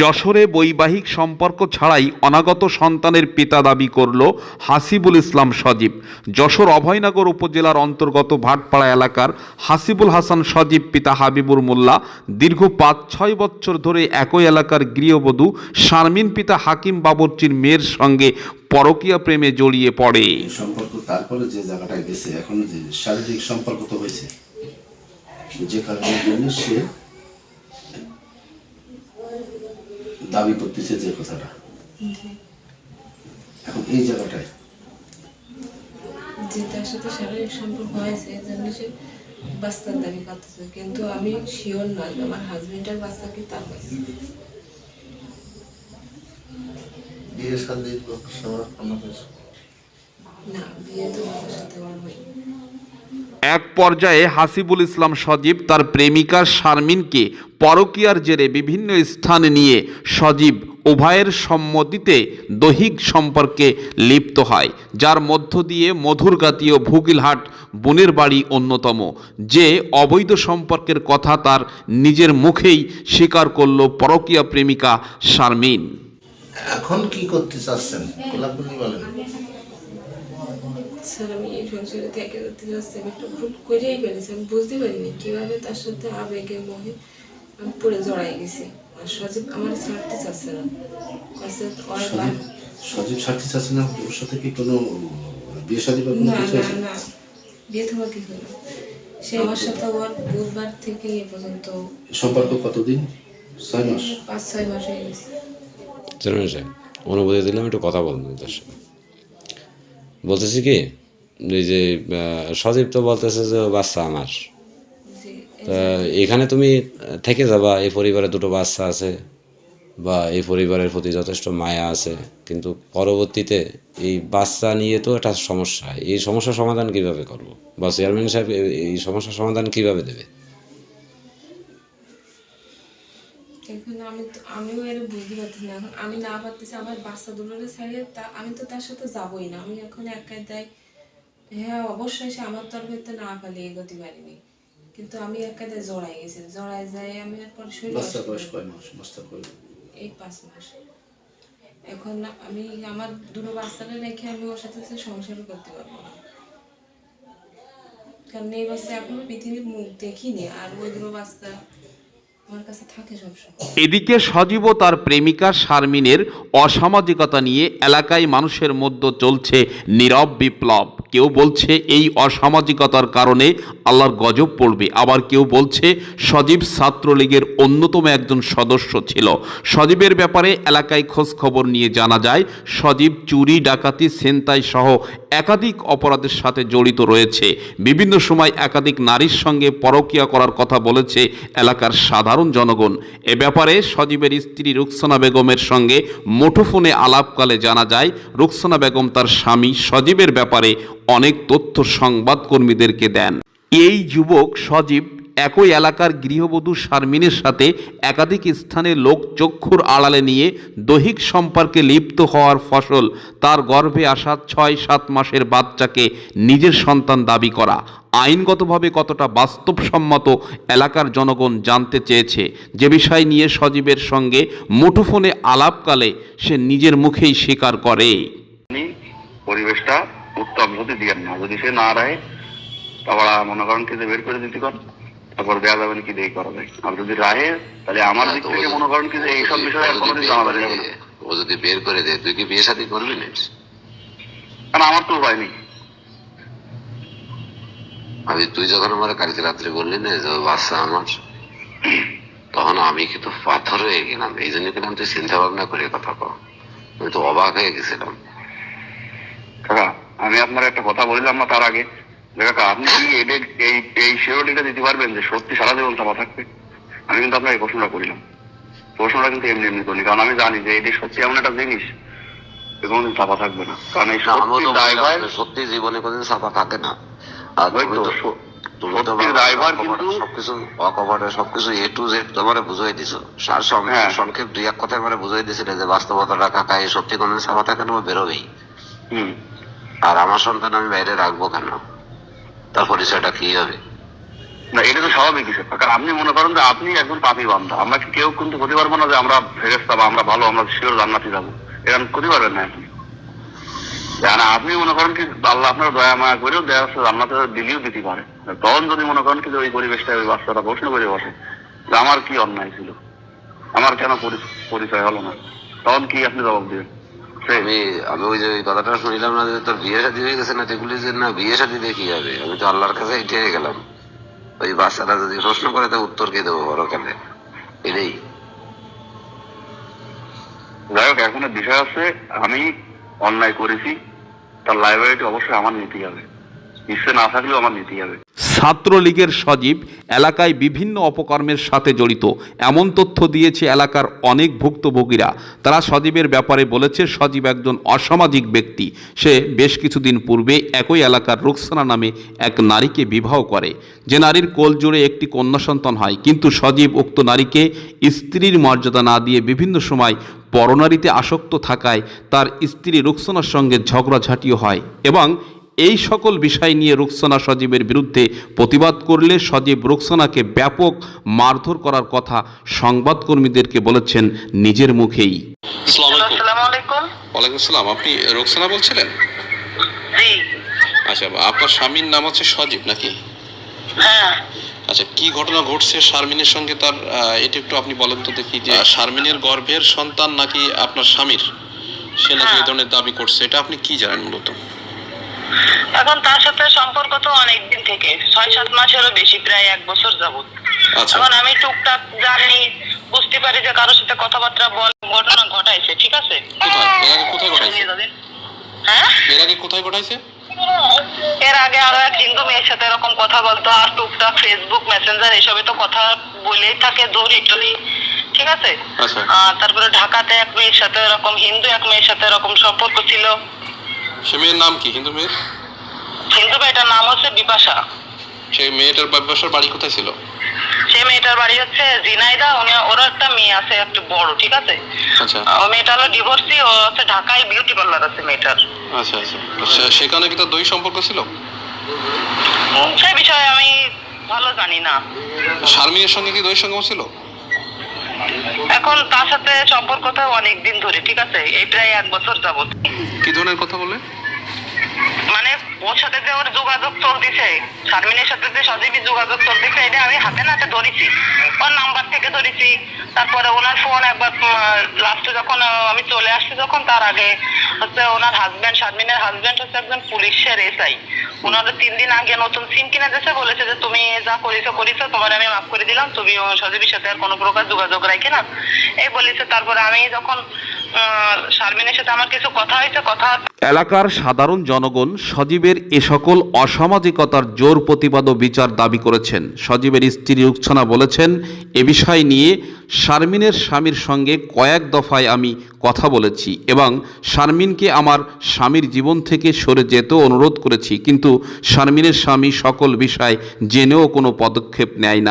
যশোরে বৈবাহিক সম্পর্ক ছাড়াই অনাগত সন্তানের পিতা দাবি করল হাসিবুল ইসলাম সজীব। যশোর অভয়নগর উপজেলার অন্তর্গত ভাটপাড়া এলাকার হাসিবুল হাসান সজীব পিতা হাবিবুর মোল্লা দীর্ঘ পাঁচ, ছয় বছর ধরে একই এলাকার গৃহবধূ শারমিন পিতা হাকিম বাবরচির মেয়ের সঙ্গে পরকীয়া প্রেমে জড়িয়ে পড়ে। সম্পর্ক তারপরে যে জায়গাটায় গেছে, এখন শারীরিক সম্পর্ক তো হয়েছে। যে জন্য সে দাবি করতেছে যে কথাটা। এখন এই জায়গাটায়। যে তার সাথে শারীরিক সম্পর্ক হয়েছে সে বাচ্চার দাবি করতেছে। কিন্তু আমি শিওর নয় আমার হাজবেন্ডের বাচ্চা কি তার হয়েছে বিয়ে না বিয়ে তো আমার সাথে আমার হয়নি। এক পর্যায়ে হাসিবুল ইসলাম সজীব তার প্রেমিকা শারমিনকে পরকীয়ার জেরে বিভিন্ন স্থানে নিয়ে সজীব উভয়ের সম্মতিতে দৈহিক সম্পর্কে লিপ্ত হয়, যার মধ্য দিয়ে মধুরগাতীয় ভুগিলহাট বোনের বাড়ি অন্যতম, যে অবৈধ সম্পর্কের কথা তার নিজের মুখেই স্বীকার করল পরকীয়া প্রেমিকা শারমিন। এখন কি করতে চাচ্ছেন? আমি এই সংসারে থেকে যেতে যাচ্ছি আমি একটা ভুল করেই ফেলেছি আমি বুঝতে পারিনি কীভাবে তার সাথে আবেগে মোহে আমি পড়ে জড়াই গেছি। আর সজীব আমার ছাড়তে চাচ্ছে না। সজীব ছাড়তে চাচ্ছে না ওর সাথে কি কোনো বিয়ে শাদী বা কোনো কিছু আছে? না। বিয়ে তোমার কি হলো। সে আমার সাথে ওর বুধবার থেকে এ পর্যন্ত সম্পর্ক কতদিন? ছয় মাস? পাঁচ ছয় মাস হয়ে গেছে। অনুমতি দিলাম একটু কথা বলব তার সাথে। বলতেছি কি এই যে সজীব তো বলতেছে যে বাচ্চা আমার। তা এখানে তুমি থেকে যাবা এই পরিবারে দুটো বাচ্চা আছে বা এই পরিবারের প্রতি যথেষ্ট মায়া আছে কিন্তু পরবর্তীতে এই বাচ্চা নিয়ে তো একটা সমস্যা। এই সমস্যার সমাধান কীভাবে করব? বা চেয়ারম্যান সাহেব এই- এই সমস্যার সমাধান কীভাবে দেবে? এখন আমি তো আমিও এর বুঝতে পারতেছি না। এখন আমি না পারতেছি আমার বাচ্চা দুটোরে ছাড়িয়ে তা আমি তো তার সাথে যাবোই না। আমি এখন একাই দেয় হ্যাঁ অবশ্যই সে আমার তরফ হইতে না পালি এগোতে পারিনি। কিন্তু আমি একাই জড়াই গেছি। জড়াই যাই আমি এরপর শরীর অসুস্থ বয়স কয় মাস? বাচ্চার বয়স এই পাঁচ মাস। এখন আমি আমার দুটো বাচ্চাটা রেখে আমি ওর সাথে তো সংসারও করতে পারব না। কারণ এই বাচ্চা এখনও পৃথিবীর মুখ দেখিনি। আর ওই দুটো বাচ্চা এদিকে সজীব তার প্রেমিকা শারমিনের অসামাজিকতা নিয়ে এলাকায় মানুষের মধ্যে চলছে নীরব বিপ্লব। কেউ বলছে এই অসামাজিকতার কারণে আল্লাহর গজব পড়বে। আবার কেউ বলছে সজীব ছাত্রলীগের অন্যতম একজন সদস্য ছিল। সজীবের ব্যাপারে এলাকায় খোঁজ খবর নিয়ে জানা যায়, সজীব চুরি, ডাকাতি, ছেনতাই সহ একাধিক অপরাধের সাথে জড়িত রয়েছে। বিভিন্ন সময় একাধিক নারীর সঙ্গে পরকিয়া করার কথা বলেছে এলাকার সাধারণ জনগণ। এ ব্যাপারে সজীবের স্ত্রী রুকসানা বেগমের সঙ্গে মুঠোফোনে আলাপকালে জানা যায়, রুকসানা বেগম তার স্বামী সজীবের ব্যাপারে অনেক তথ্য সংবাদকর্মীদেরকে দেন। এই যুবক সজীব একই এলাকার গৃহবধূ শারমিনের সাথে একাধিক স্থানে লোক চক্ষুর আড়ালে নিয়ে দৈহিক সম্পর্কে লিপ্ত হওয়ার ফসল। তার গর্ভে আসা ছয়, সাত মাসের বাচ্চাকে নিজের সন্তান দাবি করা। আইনগতভাবে কতটা বাস্তবসম্মত এলাকার জনগণ জানতে চেয়েছে। যে বিষয় নিয়ে সজীবের সঙ্গে মুঠোফোনে আলাপকালে সে নিজের মুখেই স্বীকার করে। পরিবেশটা উত্তম হতে না। যদি সে না রায় তারপর মনে করেন কি বের করে দিতে কর তারপর দেওয়া যাবে কি দিয়ে করা যায় আর যদি রাহে তাহলে আমার দিক থেকে মনে করেন কি এইসব বিষয়ে আর কোনোদিন জানা যাবে না। ও যদি বের করে দেয় তুই কি বিয়ে শাদী করবি না? কারণ আমার তো উপায় নেই আমি তুই যখন আমার কালকে রাত্রে বললি না যে বাচ্চা আমার তখন আমি কিন্তু পাথর হয়ে গেলাম। এই জন্য কিন্তু তুই চিন্তা ভাবনা করে কথা কও। আমি তো অবাক হয়ে গেছিলাম। আমি আপনার একটা কথা বললাম না তার আগে। কাকা আপনি কি এদের এই এই সিওরিটিটা দিতে পারবেন যে সত্যি সারা জীবন চাপা থাকবে? আমি কিন্তু আপনার এই প্রশ্নটা করিলাম। প্রশ্নটা কিন্তু এমনি এমনি করি কারণ আমি জানি যে এটি সত্যি এমন একটা জিনিস কোনোদিন চাপা থাকবে না। কারণ এই সত্যি জীবনে কোনদিন চাপা থাকে না। আর সবকিছু সবকিছু এ টু জেড তোমার বুঝাই দিছো। সার হ্যাঁ। সংক্ষেপ দুই এক কথায় মানে বুঝাই দিছিলে যে বাস্তবতাটা কাকা এই সত্যি কোনদিন চাপা থাকে না বেরোবেই। হুম। আর আমার সন্তান আমি বাইরে রাখব কেন? তার পরিচয়টা কি হবে? না, এটা তো স্বাভাবিক বিষয়। কারণ আপনি মনে করেন যে আপনি একজন পাপি বান্ধা আমরা কি কেউ কিন্তু করতে পারব না যে আমরা ফেরেস্তা বা আমরা ভালো, আমরা শিওর জান্নাতি যাব? এরকম করতে পারবেন না আপনি। আপনি মনে করেন কি, আল্লাহ আপনার দয়া, মায়া করেও দেওয়া যাচ্ছে জান্নাতে দিলেও দিতে পারে। তখন যদি মনে করেন কি ওই পরিবেশটা ওই বাচ্চাটা প্রশ্ন করে বসে, যে আমার কি অন্যায় ছিল? আমার কেন পরি- পরিচয় হলো না? তখন কি আপনি জবাব দিবেন? আমি আমি ওই যে কথাটা শুনিলাম না যে তোর বিয়ে হয়ে গেছে না না, বিয়ে আমি। তো আল্লাহর কাছে গেলাম। ওই বাচ্চাটা যদি প্রশ্ন করে, তো উত্তর কে দেবো পরকালে এটাই। যাই হোক, এখন বিষয় আছে, আমি অন্যায় করেছি, তার লাইব্রেরিটি অবশ্যই আমার নিতেই হবে। ইচ্ছে না থাকলেও আমার নিতেই হবে। ছাত্রলীগের সজীব এলাকায় বিভিন্ন অপকর্মের সাথে জড়িত। এমন তথ্য দিয়েছে এলাকার অনেক ভুক্তভোগীরা। তারা সজীবের ব্যাপারে বলেছে, সজীব একজন অসামাজিক ব্যক্তি। সে বেশ কিছুদিন পূর্বে একই এলাকার রুকসানা নামে এক নারীকে বিবাহ করে। যে নারীর কোল জুড়ে একটি কন্যা সন্তান হয়, কিন্তু সজীব উক্ত নারীকে স্ত্রীর মর্যাদা না দিয়ে বিভিন্ন সময় পরনারীতে আসক্ত থাকায় তার স্ত্রী রুকসানার সঙ্গে ঝগড়াঝাটিও হয় এবং এই সকল বিষয় নিয়ে রুকসানা সজীবের বিরুদ্ধে প্রতিবাদ করলে সজীব রুকসানাকে ব্যাপক মারধর করার কথা সংবাদকর্মীদেরকে বলেছেন নিজের মুখেই। আসসালামু আলাইকুম। ওয়ালাইকুম আসসালাম। আপনি রুকসানা বলছিলেন? আচ্ছা আপনার স্বামীর নাম হচ্ছে সজীব নাকি? হ্যাঁ। আচ্ছা কি ঘটনা ঘটছে শারমিনের সঙ্গে তার এটা একটু আপনি বলেন তো দেখি যে শারমিনের গর্ভের সন্তান নাকি আপনার স্বামীর? সে নাকি এই ধরনের দাবি করছে। এটা আপনি কি জানেন মূলত এখন তার সাথে সম্পর্ক তো অনেক দিন থেকে ছয় সাত মাসেরও বেশি প্রায় এক বছর যাবত আচ্ছা। এখন আমি টুকটাক জানি বুঝতে পারি যে কারোর সাথে কথাবার্তা বল ঘটনা ঘটাইছে ঠিক আছে। হ্যাঁ? এর আগে কোথায় ঘটাইছে? এর আগে আরও এক হিন্দু মেয়ের সাথে এরকম কথা বলতো আর টুকটাক ফেসবুক মেসেঞ্জার এসবে তো কথা বলেই থাকে ধরি টরি ঠিক আছে? আচ্ছা। তারপরে ঢাকাতে এক মেয়ের সাথে এরকম হিন্দু এক মেয়ের সাথে এরকম সম্পর্ক ছিল। সে মেয়ের নাম কি? হিন্দু মেয়ের? হিন্দু মেয়েটার নাম হচ্ছে বিপাশা। সেই মেয়েটার বাবার বাড়ি কোথায় ছিল? সে মেয়েটার বাড়ি হচ্ছে জিনাইদা উনি ওরও একটা মেয়ে আছে একটু বড় ঠিক আছে? আচ্ছা। ও মেয়েটা হলো ডিভোর্সি ও হচ্ছে ঢাকায় বিউটি পার্লার আছে মেয়েটার। আচ্ছা আচ্ছা। সেখানে কি তার দই সম্পর্ক ছিল? সে বিষয়ে আমি ভালো জানি না। শারমিনের সঙ্গে কি দই সঙ্গম ছিল? এখন তার সাথে সম্পর্কটা অনেক দিন ধরে, ঠিক আছে? এই প্রায় এক বছর যাবত। কি ধরনের কথা বলে? মানে ওর সাথে যে ওর যোগাযোগ চলতেছে, শারমিনের সাথে যে সজীবী যোগাযোগ চলতেছে, এটা আমি হাতে নাতে ধরেছি। ওর নাম্বার থেকে ধরেছি। তারপরে ওনার ফোন একবার লাস্টে যখন আমি চলে আসছি যখন, তার আগে হচ্ছে ওনার হাজবেন্ড শারমিনের হাজবেন্ড হচ্ছে একজন পুলিশের এসআই ওনারা তিন দিন আগে নতুন সিম কিনে দিয়েছে, বলেছে যে তুমি যা করেছ করেছ, তোমার আমি মাফ করে দিলাম, তুমি সজীবীর সাথে আর কোনো প্রকার যোগাযোগ রাখে না। এই বলেছে, তারপরে আমি যখন শারমিনের সাথে আমার কিছু কথা হয়েছে, কথা এলাকার সাধারণ জনগণ সজীবের এ সকল অসামাজিকতার জোর প্রতিবাদ ও বিচার দাবি করেছেন। সজীবের স্ত্রী রুকসানা বলেছেন, এ বিষয় নিয়ে শারমিনের স্বামীর সঙ্গে কয়েক দফায় আমি কথা বলেছি এবং শারমিনকে আমার স্বামীর জীবন থেকে সরে যেতেও অনুরোধ করেছি। কিন্তু শারমিনের স্বামী সকল বিষয় জেনেও কোনো পদক্ষেপ নেয় না।